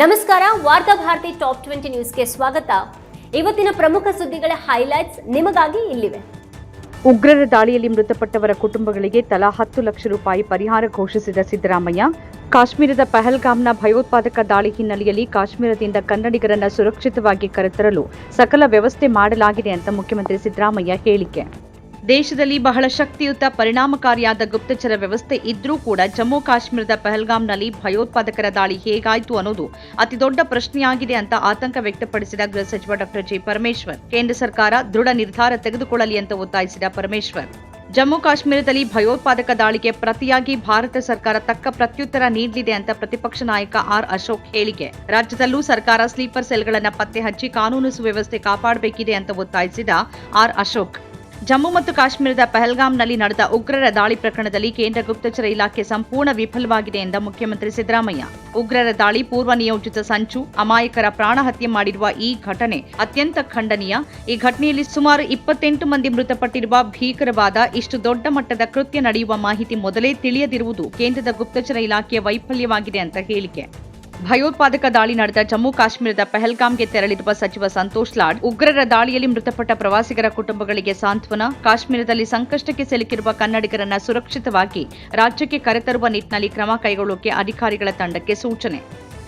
ನಮಸ್ಕಾರ, ವಾರ್ತಾ Bharati top twenty ನ್ಯೂಸ್ಗೆ ಸ್ವಾಗತ. ಇವತ್ತಿನ ಪ್ರಮುಖ ಸುದ್ದಿಗಳ ಹೈಲೈಟ್ಸ್ ನಿಮಗಾಗಿ ಇಲ್ಲಿವೆ. ಉಗ್ರರ ದಾಳಿಯಲ್ಲಿ ಮೃತಪಟ್ಟವರ ಕುಟುಂಬಗಳಿಗೆ ತಲಾ ಹತ್ತು ಲಕ್ಷ ರೂಪಾಯಿ ಪರಿಹಾರ ಘೋಷಿಸಿದ ಸಿದ್ದರಾಮಯ್ಯ, ಕಾಶ್ಮೀರದ ಪಹಲ್ಗಾಮ್ನ ಭಯೋತ್ಪಾದಕ ದಾಳಿ ಹಿನ್ನೆಲೆಯಲ್ಲಿ ಕಾಶ್ಮೀರದಿಂದ ಕನ್ನಡಿಗರನ್ನು ಸುರಕ್ಷಿತವಾಗಿ ಕರೆತರಲು ಸಕಲ ವ್ಯವಸ್ಥೆ ಮಾಡಲಾಗಿದೆ ಅಂತ ಮುಖ್ಯಮಂತ್ರಿ ಸಿದ್ದರಾಮಯ್ಯ ಹೇಳಿಕೆ. ದೇಶದಲ್ಲಿ ಬಹಳ ಶಕ್ತಿಯುತ ಪರಿಣಾಮಕಾರಿಯಾದ ಗುಪ್ತಚರ ವ್ಯವಸ್ಥೆ ಇದ್ರೂ ಕೂಡ ಜಮ್ಮು ಕಾಶ್ಮೀರದ ಪಹಲ್ಗಾಮ್ನಲ್ಲಿ ಭಯೋತ್ಪಾದಕರ ದಾಳಿ ಹೇಗಾಯಿತು ಅನ್ನೋದು ಅತಿದೊಡ್ಡ ಪ್ರಶ್ನೆಯಾಗಿದೆ ಅಂತ ಆತಂಕ ವ್ಯಕ್ತಪಡಿಸಿದ ಗೃಹ ಸಚಿವ ಡಾಕ್ಟರ್ ಜಿ ಪರಮೇಶ್ವರ್. ಕೇಂದ್ರ ಸರ್ಕಾರ ದೃಢ ನಿರ್ಧಾರ ತೆಗೆದುಕೊಳ್ಳಲಿ ಅಂತ ಒತ್ತಾಯಿಸಿದ ಪರಮೇಶ್ವರ್. ಜಮ್ಮು ಕಾಶ್ಮೀರದಲ್ಲಿ ಭಯೋತ್ಪಾದಕ ದಾಳಿಗೆ ಪ್ರತಿಯಾಗಿ ಭಾರತ ಸರ್ಕಾರ ತಕ್ಕ ಪ್ರತ್ಯುತ್ತರ ನೀಡಲಿದೆ ಅಂತ ಪ್ರತಿಪಕ್ಷ ನಾಯಕ ಆರ್ ಅಶೋಕ್ ಹೇಳಿಕೆ. ರಾಜ್ಯದಲ್ಲೂ ಸರ್ಕಾರ ಸ್ಲೀಪರ್ ಸೆಲ್ಗಳನ್ನು ಪತ್ತೆ ಹಚ್ಚಿ ಕಾನೂನು ಸುವ್ಯವಸ್ಥೆ ಕಾಪಾಡಬೇಕಿದೆ ಅಂತ ಒತ್ತಾಯಿಸಿದ ಆರ್ ಅಶೋಕ್. ಜಮ್ಮು ಮತ್ತು ಕಾಶ್ಮೀರದ ಪಹಲ್ಗಾಮ್ನಲ್ಲಿ ನಡೆದ ಉಗ್ರರ ದಾಳಿ ಪ್ರಕರಣದಲ್ಲಿ ಕೇಂದ್ರ ಗುಪ್ತಚರ ಇಲಾಖೆ ಸಂಪೂರ್ಣ ವಿಫಲವಾಗಿದೆ ಎಂದ ಮುಖ್ಯಮಂತ್ರಿ ಸಿದ್ದರಾಮಯ್ಯ. ಉಗ್ರರ ದಾಳಿ ಪೂರ್ವ ನಿಯೋಜಿತ ಸಂಚು, ಅಮಾಯಕರ ಪ್ರಾಣ ಹತ್ಯೆ ಮಾಡಿರುವ ಈ ಘಟನೆ ಅತ್ಯಂತ ಖಂಡನೀಯ. ಈ ಘಟನೆಯಲ್ಲಿ ಸುಮಾರು ಇಪ್ಪತ್ತೆಂಟು ಮಂದಿ ಮೃತಪಟ್ಟಿರುವ ಭೀಕರವಾದ, ಇಷ್ಟು ದೊಡ್ಡ ಮಟ್ಟದ ಕೃತ್ಯ ನಡೆಯುವ ಮಾಹಿತಿ ಮೊದಲೇ ತಿಳಿಯದಿರುವುದು ಕೇಂದ್ರದ ಗುಪ್ತಚರ ಇಲಾಖೆಯ ವೈಫಲ್ಯವಾಗಿದೆ ಅಂತ ಹೇಳಿಕೆ. ಭಯೋತ್ಪಾದಕ ದಾಳಿ ನಡೆದ ಜಮ್ಮು ಕಾಶ್ಮೀರದ ಪೆಹಲ್ಗಾಮ್ಗೆ ತೆರಳಿರುವ ಸಚಿವ ಸಂತೋಷ್ ಲಾಡ್, ಉಗ್ರರ ದಾಳಿಯಲ್ಲಿ ಮೃತಪಟ್ಟ ಪ್ರವಾಸಿಗರ ಕುಟುಂಬಗಳಿಗೆ ಸಾಂತ್ವನ, ಕಾಶ್ಮೀರದಲ್ಲಿ ಸಂಕಷ್ಟಕ್ಕೆ ಸಿಲುಕಿರುವ ಕನ್ನಡಿಗರನ್ನ ಸುರಕ್ಷಿತವಾಗಿ ರಾಜ್ಯಕ್ಕೆ ಕರೆತರುವ ನಿಟ್ಟಿನಲ್ಲಿ ಕ್ರಮ ಕೈಗೊಳ್ಳೋಕೆ ಅಧಿಕಾರಿಗಳ ತಂಡಕ್ಕೆ ಸೂಚನೆ.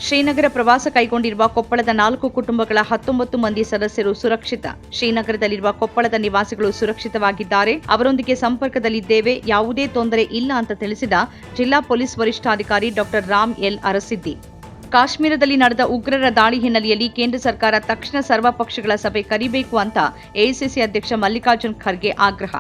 ಶ್ರೀನಗರ ಪ್ರವಾಸ ಕೈಗೊಂಡಿರುವ ಕೊಪ್ಪಳದ ನಾಲ್ಕು ಕುಟುಂಬಗಳ ಹತ್ತೊಂಬತ್ತು ಮಂದಿ ಸದಸ್ಯರು ಸುರಕ್ಷಿತ. ಶ್ರೀನಗರದಲ್ಲಿರುವ ಕೊಪ್ಪಳದ ನಿವಾಸಿಗಳು ಸುರಕ್ಷಿತವಾಗಿದ್ದಾರೆ. ಅವರೊಂದಿಗೆ ಸಂಪರ್ಕದಲ್ಲಿದ್ದೇವೆ. ಯಾವುದೇ ತೊಂದರೆ ಇಲ್ಲ ಅಂತ ತಿಳಿಸಿದ ಜಿಲ್ಲಾ ಪೊಲೀಸ್ ವರಿಷ್ಠಾಧಿಕಾರಿ ಡಾಕ್ಟರ್ ರಾಮ್ ಎಲ್ ಅರಸಿದ್ದಿ. ಕಾಶ್ಮೀರದಲ್ಲಿ ನಡೆದ ಉಗ್ರರ ದಾಳಿ ಹಿನ್ನೆಲೆಯಲ್ಲಿ ಕೇಂದ್ರ ಸರ್ಕಾರ ತಕ್ಷಣ ಸರ್ವಪಕ್ಷಗಳ ಸಭೆ ಕರೆಯಬೇಕು ಅಂತ ಎಐಸಿಸಿ ಅಧ್ಯಕ್ಷ ಮಲ್ಲಿಕಾರ್ಜುನ್ ಖರ್ಗೆ ಆಗ್ರಹ.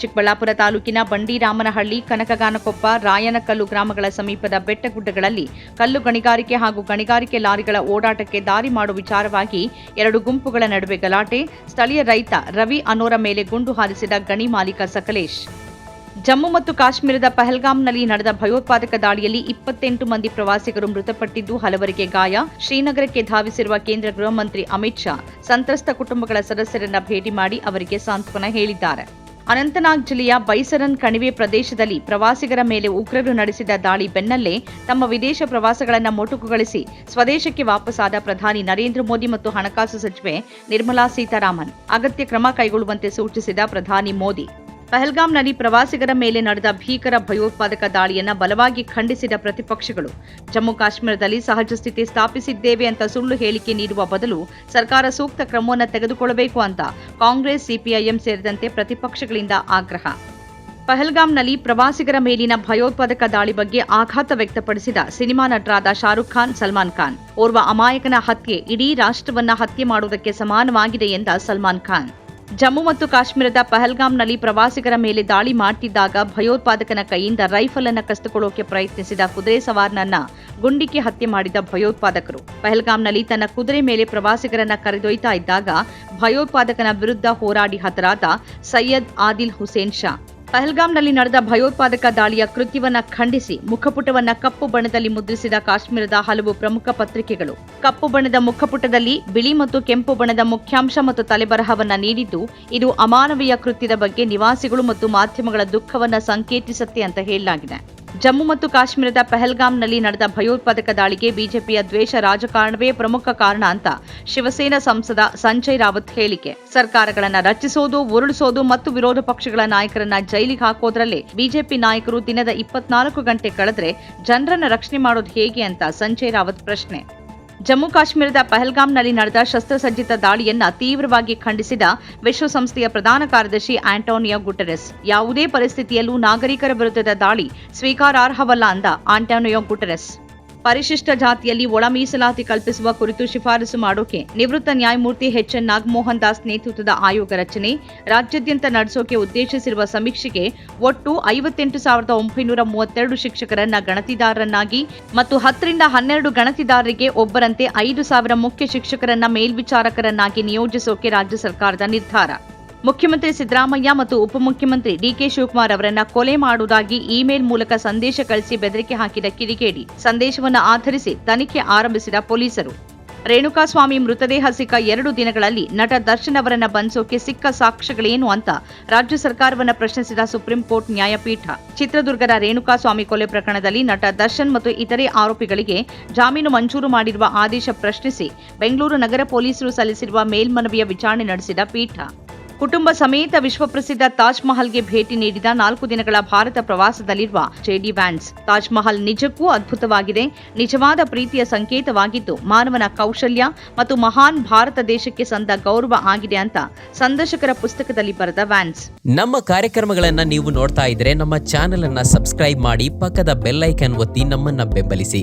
ಚಿಕ್ಕಬಳ್ಳಾಪುರ ತಾಲೂಕಿನ ಬಂಡಿರಾಮನಹಳ್ಳಿ, ಕನಕಗಾನಕೊಪ್ಪ, ರಾಯನಕಲ್ಲು ಗ್ರಾಮಗಳ ಸಮೀಪದ ಬೆಟ್ಟಗುಡ್ಡಗಳಲ್ಲಿ ಕಲ್ಲು ಗಣಿಗಾರಿಕೆ ಹಾಗೂ ಗಣಿಗಾರಿಕೆ ಲಾರಿಗಳ ಓಡಾಟಕ್ಕೆ ದಾರಿ ಮಾಡುವ ವಿಚಾರವಾಗಿ ಎರಡು ಗುಂಪುಗಳ ನಡುವೆ ಗಲಾಟೆ. ಸ್ಥಳೀಯ ರೈತ ರವಿ ಅನೋರ ಮೇಲೆ ಗುಂಡು ಹಾರಿಸಿದ ಗಣಿ ಮಾಲೀಕ ಸಕಲೇಶ್. ಜಮ್ಮು ಮತ್ತು ಕಾಶ್ಮೀರದ ಪಹಲ್ಗಾಮ್ನಲ್ಲಿ ನಡೆದ ಭಯೋತ್ಪಾದಕ ದಾಳಿಯಲ್ಲಿ ಇಪ್ಪತ್ತೆಂಟು ಮಂದಿ ಪ್ರವಾಸಿಗರು ಮೃತಪಟ್ಟಿದ್ದು ಹಲವರಿಗೆ ಗಾಯ. ಶ್ರೀನಗರಕ್ಕೆ ಧಾವಿಸಿರುವ ಕೇಂದ್ರ ಗೃಹ ಮಂತ್ರಿ ಅಮಿತ್ ಶಾ ಸಂತ್ರಸ್ತ ಕುಟುಂಬಗಳ ಸದಸ್ಯರನ್ನ ಭೇಟಿ ಮಾಡಿ ಅವರಿಗೆ ಸಾಂತ್ವನ ಹೇಳಿದ್ದಾರೆ. ಅನಂತನಾಗ್ ಜಿಲ್ಲೆಯ ಬೈಸರನ್ ಕಣಿವೆ ಪ್ರದೇಶದಲ್ಲಿ ಪ್ರವಾಸಿಗರ ಮೇಲೆ ಉಗ್ರರು ನಡೆಸಿದ ದಾಳಿ ಬೆನ್ನಲ್ಲೇ ತಮ್ಮ ವಿದೇಶ ಪ್ರವಾಸಗಳನ್ನು ಮೊಟಕುಗೊಳಿಸಿ ಸ್ವದೇಶಕ್ಕೆ ವಾಪಸಾದ ಪ್ರಧಾನಿ ನರೇಂದ್ರ ಮೋದಿ ಮತ್ತು ಹಣಕಾಸು ಸಚಿವೆ ನಿರ್ಮಲಾ ಸೀತಾರಾಮನ್. ಅಗತ್ಯ ಕ್ರಮ ಕೈಗೊಳ್ಳುವಂತೆ ಸೂಚಿಸಿದ ಪ್ರಧಾನಿ ಮೋದಿ. ಪಹಲ್ಗಾಮ್ನಲ್ಲಿ ಪ್ರವಾಸಿಗರ ಮೇಲೆ ನಡೆದ ಭೀಕರ ಭಯೋತ್ಪಾದಕ ದಾಳಿಯನ್ನು ಬಲವಾಗಿ ಖಂಡಿಸಿದ ಪ್ರತಿಪಕ್ಷಗಳು. ಜಮ್ಮು ಕಾಶ್ಮೀರದಲ್ಲಿ ಸಹಜ ಸ್ಥಿತಿ ಸ್ಥಾಪಿಸಿದ್ದೇವೆ ಅಂತ ಸುಳ್ಳು ಹೇಳಿಕೆ ನೀಡುವ ಬದಲು ಸರ್ಕಾರ ಸೂಕ್ತ ಕ್ರಮವನ್ನು ತೆಗೆದುಕೊಳ್ಳಬೇಕು ಅಂತ ಕಾಂಗ್ರೆಸ್, ಸಿಪಿಐಎಂ ಸೇರಿದಂತೆ ಪ್ರತಿಪಕ್ಷಗಳಿಂದ ಆಗ್ರಹ. ಪಹಲ್ಗಾಂನಲ್ಲಿ ಪ್ರವಾಸಿಗರ ಮೇಲಿನ ಭಯೋತ್ಪಾದಕ ದಾಳಿ ಬಗ್ಗೆ ಆಘಾತ ವ್ಯಕ್ತಪಡಿಸಿದ ಸಿನಿಮಾ ನಟರಾದ ಶಾರುಖ್ ಖಾನ್, ಸಲ್ಮಾನ್ ಖಾನ್. ಓರ್ವ ಅಮಾಯಕನ ಹತ್ಯೆ, ಇಡೀ ರಾಷ್ಟ್ರವನ್ನ ಹತ್ಯೆ ಮಾಡುವುದಕ್ಕೆ ಸಮಾನವಾಗಿದೆ ಎಂದ ಸಲ್ಮಾನ್ ಖಾನ್. ಜಮ್ಮು ಮತ್ತು ಕಾಶ್ಮೀರದ ಪಹಲ್ಗಾಮ್ನಲ್ಲಿ ಪ್ರವಾಸಿಗರ ಮೇಲೆ ದಾಳಿ ಮಾಡ್ತಿದ್ದಾಗ ಭಯೋತ್ಪಾದಕನ ಕೈಯಿಂದ ರೈಫಲ್ ಅನ್ನು ಕಸಿದುಕೊಳ್ಳೋಕೆ ಪ್ರಯತ್ನಿಸಿದ ಕುದುರೆ ಸವಾರನನ್ನ ಗುಂಡಿಕ್ಕಿ ಹತ್ಯೆ ಮಾಡಿದ ಭಯೋತ್ಪಾದಕರು. ಪಹಲ್ಗಾಮ್ನಲ್ಲಿ ತನ್ನ ಕುದುರೆ ಮೇಲೆ ಪ್ರವಾಸಿಗರನ್ನ ಕರೆದೊಯ್ತಾ ಇದ್ದಾಗ ಭಯೋತ್ಪಾದಕನ ವಿರುದ್ಧ ಹೋರಾಡಿ ಹತರಾದ ಸೈಯದ್ ಆದಿಲ್ ಹುಸೇನ್ ಶಾ. ಪಹಲ್ಗಾಮ್ನಲ್ಲಿ ನಡೆದ ಭಯೋತ್ಪಾದಕ ದಾಳಿಯ ಕೃತ್ಯವನ್ನು ಖಂಡಿಸಿ ಮುಖಪುಟವನ್ನ ಕಪ್ಪು ಬಣ್ಣದಲ್ಲಿ ಮುದ್ರಿಸಿದ ಕಾಶ್ಮೀರದ ಹಲವು ಪ್ರಮುಖ ಪತ್ರಿಕೆಗಳು. ಕಪ್ಪು ಬಣ್ಣದ ಮುಖಪುಟದಲ್ಲಿ ಬಿಳಿ ಮತ್ತು ಕೆಂಪು ಬಣ್ಣದ ಮುಖ್ಯಾಂಶ ಮತ್ತು ತಲೆಬರಹವನ್ನ ನೀಡಿದ್ದು, ಇದು ಅಮಾನವೀಯ ಕೃತ್ಯದ ಬಗ್ಗೆ ನಿವಾಸಿಗಳು ಮತ್ತು ಮಾಧ್ಯಮಗಳ ದುಃಖವನ್ನ ಸಂಕೇತಿಸುತ್ತೆ ಅಂತ ಹೇಳಲಾಗಿದೆ. ಜಮ್ಮು ಮತ್ತು ಕಾಶ್ಮೀರದ ಪೆಹಲ್ಗಾಂನಲ್ಲಿ ನಡೆದ ಭಯೋತ್ಪಾದಕ ದಾಳಿಗೆ ಬಿಜೆಪಿಯ ದ್ವೇಷ ರಾಜಕಾರಣವೇ ಪ್ರಮುಖ ಕಾರಣ ಅಂತ ಶಿವಸೇನಾ ಸಂಸದ ಸಂಜಯ್ ರಾವತ್ ಹೇಳಿಕೆ. ಸರ್ಕಾರಗಳನ್ನು ರಚಿಸೋದು, ಉರುಳಿಸೋದು ಮತ್ತು ವಿರೋಧ ಪಕ್ಷಗಳ ನಾಯಕರನ್ನ ಜೈಲಿಗೆ ಹಾಕೋದ್ರಲ್ಲೇ ಬಿಜೆಪಿ ನಾಯಕರು ದಿನದ ಇಪ್ಪತ್ನಾಲ್ಕು ಗಂಟೆ ಕಳೆದ್ರೆ ಜನರನ್ನ ರಕ್ಷಣೆ ಮಾಡೋದು ಹೇಗೆ ಅಂತ ಸಂಜಯ್ ರಾವತ್ ಪ್ರಶ್ನೆ. ಜಮ್ಮು ಕಾಶ್ಮೀರದ ಪಹಲ್ಗಾಮ್ನಲ್ಲಿ ನಡೆದ ಶಸ್ತ್ರಸಜ್ಜಿತ ದಾಳಿಯನ್ನು ತೀವ್ರವಾಗಿ ಖಂಡಿಸಿದ ವಿಶ್ವಸಂಸ್ಥೆಯ ಪ್ರಧಾನ ಕಾರ್ಯದರ್ಶಿ ಆಂಟೋನಿಯೋ ಗುಟೆರೆಸ್. ಯಾವುದೇ ಪರಿಸ್ಥಿತಿಯಲ್ಲೂ ನಾಗರಿಕರ ವಿರುದ್ಧದ ದಾಳಿ ಸ್ವೀಕಾರಾರ್ಹವಲ್ಲ ಅಂದ ಆಂಟೋನಿಯೋ ಗುಟೆರೆಸ್. ಪರಿಶಿಷ್ಟ ಜಾತಿಯಲ್ಲಿ ಒಳ ಮೀಸಲಾತಿ ಕಲ್ಪಿಸುವ ಕುರಿತು ಶಿಫಾರಸು ಮಾಡೋಕೆ ನಿವೃತ್ತ ನ್ಯಾಯಮೂರ್ತಿ ಎಚ್ ಎನ್ ನಾಗಮೋಹನ್ ದಾಸ್ ನೇತೃತ್ವದ ಆಯೋಗ ರಚನೆ, ರಾಜ್ಯಾದ್ಯಂತ ನಡೆಸೋಕೆ ಉದ್ದೇಶಿಸಿರುವ ಸಮೀಕ್ಷೆಗೆ ಒಟ್ಟು ಐವತ್ತೆಂಟು ಸಾವಿರದ ಒಂಬೈನೂರ ಮೂವತ್ತೆರಡು ಶಿಕ್ಷಕರನ್ನ ಗಣತಿದಾರರನ್ನಾಗಿ ಮತ್ತು ಹತ್ತರಿಂದ ಹನ್ನೆರಡು ಗಣತಿದಾರರಿಗೆ ಒಬ್ಬರಂತೆ ಐದು ಸಾವಿರ ಮುಖ್ಯ ಶಿಕ್ಷಕರನ್ನ ಮೇಲ್ವಿಚಾರಕರನ್ನಾಗಿ ನಿಯೋಜಿಸೋಕೆ ರಾಜ್ಯ ಸರ್ಕಾರದ ನಿರ್ಧಾರ. ಮುಖ್ಯಮಂತ್ರಿ ಸಿದ್ದರಾಮಯ್ಯ ಮತ್ತು ಉಪಮುಖ್ಯಮಂತ್ರಿ ಡಿಕೆ ಶಿವಕುಮಾರ್ ಅವರನ್ನ ಕೊಲೆ ಮಾಡುವುದಾಗಿ ಇಮೇಲ್ ಮೂಲಕ ಸಂದೇಶ ಕಳಿಸಿ ಬೆದರಿಕೆ ಹಾಕಿದ ಕಿಡಿಗೇಡಿ. ಸಂದೇಶವನ್ನು ಆಧರಿಸಿ ತನಿಖೆ ಆರಂಭಿಸಿದ ಪೊಲೀಸರು. ರೇಣುಕಾಸ್ವಾಮಿ ಮೃತದೇಹ ಸಿಕ್ಕ ಎರಡು ದಿನಗಳಲ್ಲಿ ನಟ ದರ್ಶನ್ ಅವರನ್ನ ಬಂಧಿಸೋಕೆ ಸಿಕ್ಕ ಸಾಕ್ಷ್ಯಗಳೇನು ಅಂತ ರಾಜ್ಯ ಸರ್ಕಾರವನ್ನ ಪ್ರಶ್ನಿಸಿದ ಸುಪ್ರೀಂ ಕೋರ್ಟ್ ನ್ಯಾಯಪೀಠ. ಚಿತ್ರದುರ್ಗದ ರೇಣುಕಾಸ್ವಾಮಿ ಕೊಲೆ ಪ್ರಕರಣದಲ್ಲಿ ನಟ ದರ್ಶನ್ ಮತ್ತು ಇತರೆ ಆರೋಪಿಗಳಿಗೆ ಜಾಮೀನು ಮಂಜೂರು ಮಾಡಿರುವ ಆದೇಶ ಪ್ರಶ್ನಿಸಿ ಬೆಂಗಳೂರು ನಗರ ಪೊಲೀಸರು ಸಲ್ಲಿಸಿರುವ ಮೇಲ್ಮನವಿಯ ವಿಚಾರಣೆ ನಡೆಸಿದ ಪೀಠ. ಕುಟುಂಬ ಸಮೇತ ವಿಶ್ವಪ್ರಸಿದ್ಧ ತಾಜ್ ಮಹಲ್ಗೆ ಭೇಟಿ ನೀಡಿದ ನಾಲ್ಕು ದಿನಗಳ ಭಾರತ ಪ್ರವಾಸದಲ್ಲಿರುವ ಜೆಡಿ ವ್ಯಾನ್ಸ್. ತಾಜ್ ಮಹಲ್ ನಿಜಕ್ಕೂ ಅದ್ಭುತವಾಗಿದೆ. ನಿಜವಾದ ಪ್ರೀತಿಯ ಸಂಕೇತವಾಗಿದ್ದು, ಮಾನವನ ಕೌಶಲ್ಯ ಮತ್ತು ಮಹಾನ್ ಭಾರತ ದೇಶಕ್ಕೆ ಸಂದ ಗೌರವ ಆಗಿದೆ ಅಂತ ಸಂದರ್ಶಕರ ಪುಸ್ತಕದಲ್ಲಿ ಬರೆದ ವ್ಯಾನ್ಸ್. ನಮ್ಮ ಕಾರ್ಯಕ್ರಮಗಳನ್ನ ನೀವು ನೋಡ್ತಾ ಇದ್ರೆ ನಮ್ಮ ಚಾನೆಲ್ ಅನ್ನ ಸಬ್ಸ್ಕ್ರೈಬ್ ಮಾಡಿ ಪಕ್ಕದ ಬೆಲ್ಲೈಕನ್ ಒತ್ತಿ ನಮ್ಮನ್ನ ಬೆಂಬಲಿಸಿ.